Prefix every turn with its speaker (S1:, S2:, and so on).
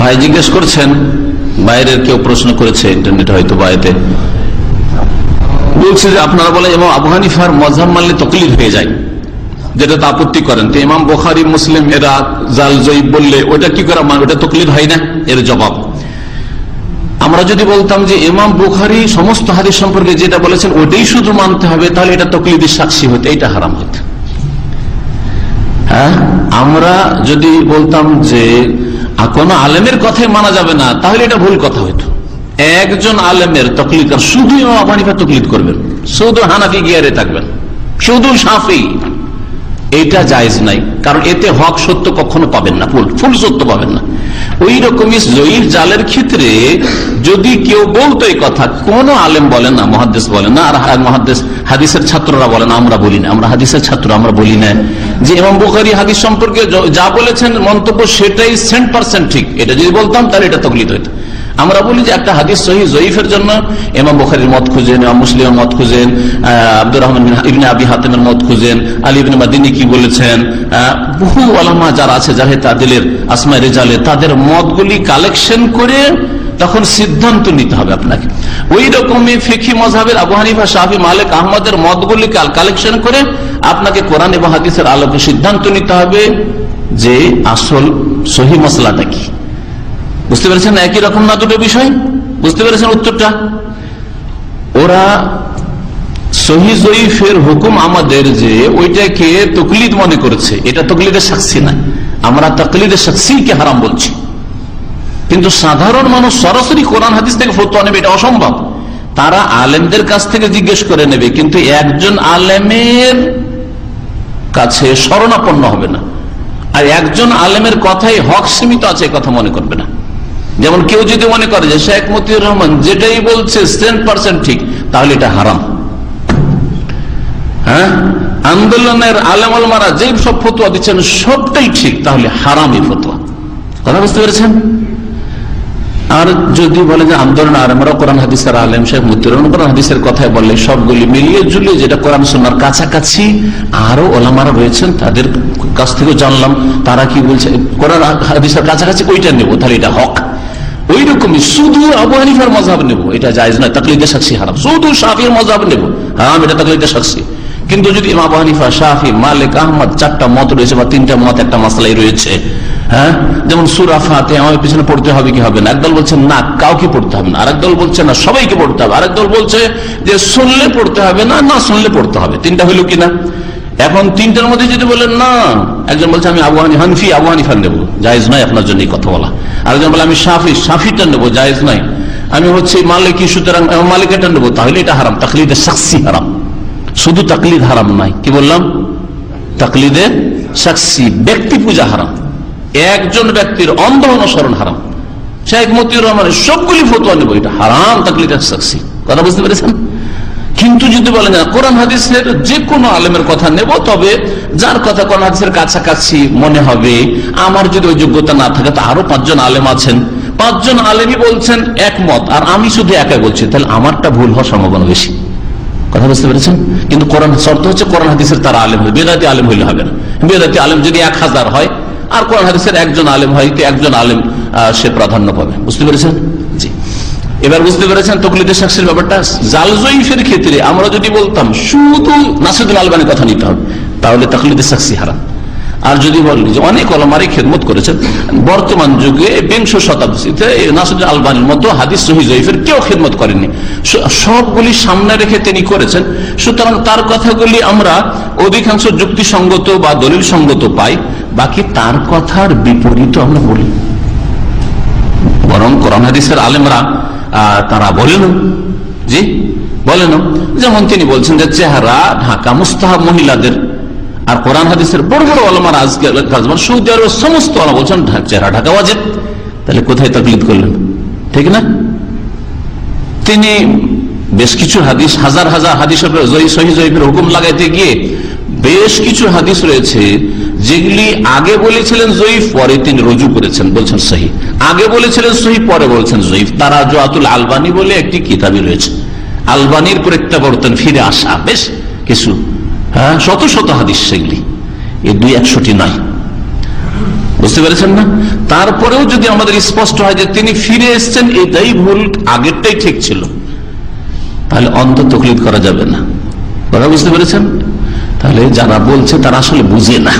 S1: ভাই জিজ্ঞেস করছেন, বাইরের কেউ প্রশ্ন করেছে ইন্টারনেট হয়তো বাইরে বলছে যে আপনারা বলে এবং আবু হানিফার মজাব মানলে তকলিফ হয়ে যায়, যেটা আপত্তি করেন। তো ইমাম বোখারি, মুসলিম, এরা জাল জয়ীব বললে ওটা কি করে মানে ওটা তকলিফ হয় না? এর জবাব। আমরা যদি বলতাম যে ইমাম বুখারি সমস্ত হাদিস সম্পর্কে যেটা বলেছেন ওটাই শুধু মানতে হবে, তাহলে এটা তকলিদের সাক্ষী হতে এটা হারাম হতো। হ্যাঁ? আমরা যদি বলতাম যে কোন আলেমের কথাই মানা যাবে না, তাহলে এটা ভুল কথা হইতো। একজন আলেমের তকলিদ শুধু ইমাম আবু হানিফা তকলিদ করবেন। শুধু হানাফি গিয়ারে থাকবেন। শুধু সাফি এটা জায়েজ নাই। কারণ এতে হক সত্য কখনো পাবেন না ফুল ফুল সত্য পাবেন না। ওই রকমই জয়ীর জালের ক্ষেত্রে যদি কেউ বলতো এই কথা, কোন আলেম বলেন না মহাদেশ বলে না, আর মহাদেশ হাদিসের ছাত্ররা বলে না, আমরা বলি না। আমরা হাদিসের ছাত্র, আমরা বলি না। যে এমাম বুখারি হাদিস সম্পর্কে যা বলেছেন মন্তব্য সেটাই সেন্ট পার্সেন্ট ঠিক। এটা যদি বলতাম, তাহলে এটা তকলিত হইতো। আমরা বলি যে একটা হাদিস সহি জয়ীফের জন্য। এমাম বখারির মত খুঁজেন এমাম মুসলিমের মত খুঁজেন আব্দুর রহমান ইবনে আবি হাতেমের মত খুঁজেন, আলী ইবিন মাদিনী কি বলেছেন বহু আলামা যারা আছে জাহে তাদের আসমাই রেজালে তাদের মতগুলি কালেকশন করে তখন সিদ্ধান্ত নিতে হবে আপনাকে। ওই রকমই ফিকি মজাবের আবু হানিফা শাহি মালিক, আহমদের মতগুলি কালেকশন করে আপনাকে কোরআন এবং হাদিসের আলোকে সিদ্ধান্ত নিতে হবে যে আসল সহি মশলাটা কি। বুঝতে পেরেছেন? একই রকম না দুটো বিষয়? বুঝতে পেরেছেন উত্তরটা? ওরা সহি জয়ীফের হুকুম আমাদের যে ওইটাকে তকলিদ মনে করেছে। এটা তকলিদের সাক্ষী না। আমরা তকলিদের সাক্ষীকে হারাম বলছি। কিন্তু সাধারণ মানুষ সরাসরি কোরআন হাদিস থেকে ফতোয়া নেবে, এটা অসম্ভব। তারা আলেমদের কাছ থেকে জিজ্ঞেস করে নেবে, কিন্তু একজন আলেমের কাছে শরণাপন্ন হবে না। আর একজন আলেমের কথাই হক সীমিত আছে কথা মনে করবে না। যেমন কেউ যদি মনে করে যে শেখ মতিউর রহমান যেটাই বলছে সেন পার্সেন্ট ঠিক, তাহলে এটা হারাম। হ্যাঁ? আন্দোলনের আলেমল মারা যে সব ফতুয়া দিচ্ছেন, সবটাই ঠিক, তাহলে হারামই ফতুয়া। কথা বুঝতে পেরেছেন? আর যদি বলে যে আন্দোলন আলেমরা কোরআন হাদিসের আলেম, শেখ রহমান কোরআন হাদিসের কথায় বললে সবগুলি মিলিয়ে জুলিয়ে যেটা কোরআন সোনার কাছাকাছি আরও ওলামারা রয়েছেন, তাদের কাছ থেকে জানলাম, তারা কি বলছে, কোরআন হাদিসের কাছাকাছি ওইটা নেব, তাহলে এটা হক। ওই রকমই শুধু আবু হানিফার মজাব নেব। এটা জায়জ নয়, তাকলিদের সাক্ষী হারাম। শুধু শাফির মজাব নেব। হারাম এটা তাকলিদের সাক্ষী। কিন্তু যদি আবু হানিফা, শাফি, মালিক, আহমদ চারটা মত রয়েছে বা তিনটা মত, একটা মাসলাই রয়েছে হ্যাঁ যেমন সুরাফাতে আমার পিছনে পড়তে হবে কি হবে না? একদল বলছে, না, কাউকে পড়তে হবে না। আরেক দল বলছে, না, সবাইকে পড়তে হবে। আরেক দল বলছে যে, শুনলে পড়তে হবে না না শুনলে পড়তে হবে। তিনটা হইল কিনা? এখন তিনটার মধ্যে যদি বলেন, না, একজন বলছে, আমি আবুহানি হানফি, আবু হানিফা নেব, জায়েজ নয় আপনার জন্য এই কথা বলা। আরেকজন বলে, আমি সাফি সাফিটা নেব, জায়েজ নাই। আমি হচ্ছে মালিকি, সুতরাং মালিকাটা নেব, তাহলে এটা হারাম, তাকলিদে সাক্ষী হারাম। শুধু তাকলিদ হারাম নাই, কি বললাম? তাকলিদে সাক্ষী ব্যক্তি পূজা হারাম। একজন ব্যক্তির অন্ধ অনুসরণ হারাম। শেখ মতিউর রহমানের সবগুলি ফতোয়া নেব, এটা হারাম তাকলিদের সাক্ষী কথা বুঝতে পেরেছেন? কিন্তু যদি বলেন কোরআন হাদিসের যে কোনো আলেমের কথা নেব, তবে যার কথা কোরআন হাদিসের কাছাকাছি মনে হবে, আমার যদি ওই যোগ্যতা না থাকে, তো আরও পাঁচজন আলেম আছেন। পাঁচজন আলেমই বলছেন একমত, আর আমি শুধু একাই বলছি, তাহলে আমারটা ভুল হওয়ার সম্ভাবনা বেশি। কথা বুঝতে পেরেছেন? কিন্তু কোরআন, শর্ত হচ্ছে কোরআন হাদিসের তারা আলেম হবে বেদাতি আলেম হইলে হবে না। বেদাতি আলেম যদি এক হাজার হয়, আর কোরআন হাদিসের একজন আলেম হয়, তো একজন আলেম সে প্রাধান্য পাবে। বুঝতে পেরেছেন? এবার বুঝতে পেরেছেন তকলিদের সাক্ষীর ব্যাপারটা? জাল জয়ীফের ক্ষেত্রে আমরা যদি বলতাম শুধু নাসিদুল আলবানের কথা নিতে হবে, তাহলে তকলিদের সাক্ষী হারাম। আর যদি বলি যে অনেক অলমারি খেদমত করেছেন, বর্তমান যুগে বিংশ শতাব্দীতে নাসুদ্দিন আলবানির মতো হাদিস সহি জয়ীফের কেউ খেদমত করেননি। সবগুলি সামনে রেখে তিনি করেছেন। সুতরাং তার কথাগুলি আমরা অধিকাংশ যুক্তিসঙ্গত বা দলিল সঙ্গত পাই, বাকি তার কথার বিপরীত আমরা বলি। বরং কোরআন হাদিসের আলেমরা তারা বলেন, জি, বলেন, যেমন তিনি বলছেন যে চেহারা ঢাকা মুস্তাহাব মহিলাদের, আর কোরআন হাদিসের বড় বড় আলমার আজকে সৌদি আরবের সমস্ত আলম বলছেন চেহারা ঢাকা ওয়াজেব। তাহলে কোথায় তকলিদ করলেন? ঠিক না? তিনি বেশ কিছু হাদিস, হাজার হাজার হাদিস সহি হুকুম লাগাইতে গিয়ে বেশ কিছু হাদিস রয়েছে যেগুলি আগে বলেছিলেন জয়ীফ, পরে তিনি রুজু করেছেন, বলছেন সহি আগে বলেছিলেন সহি পরে বলছেন জয়ীফ। তারা জোয়াতুল আলবানি বলে একটি কিতাবই রয়েছে। আলবানির প্রত্যাবর্তন ফিরে আসা, বেশ কিছু হ্যাঁ শত শত হাদিস সেগুলি। এই দুই একশোটি নয়। বুঝতে পেরেছেন না? তারপরেও যদি আমাদের স্পষ্ট হয় যে তিনি ফিরে এসছেন, এটাই ভুল, আগেরটাই ঠিক ছিল। তাহলে অন্ধ তকলিদ করা যাবে না। কথা বুঝতে পেরেছেন? তাহলে যারা বলছে তারা আসলে বুঝে না।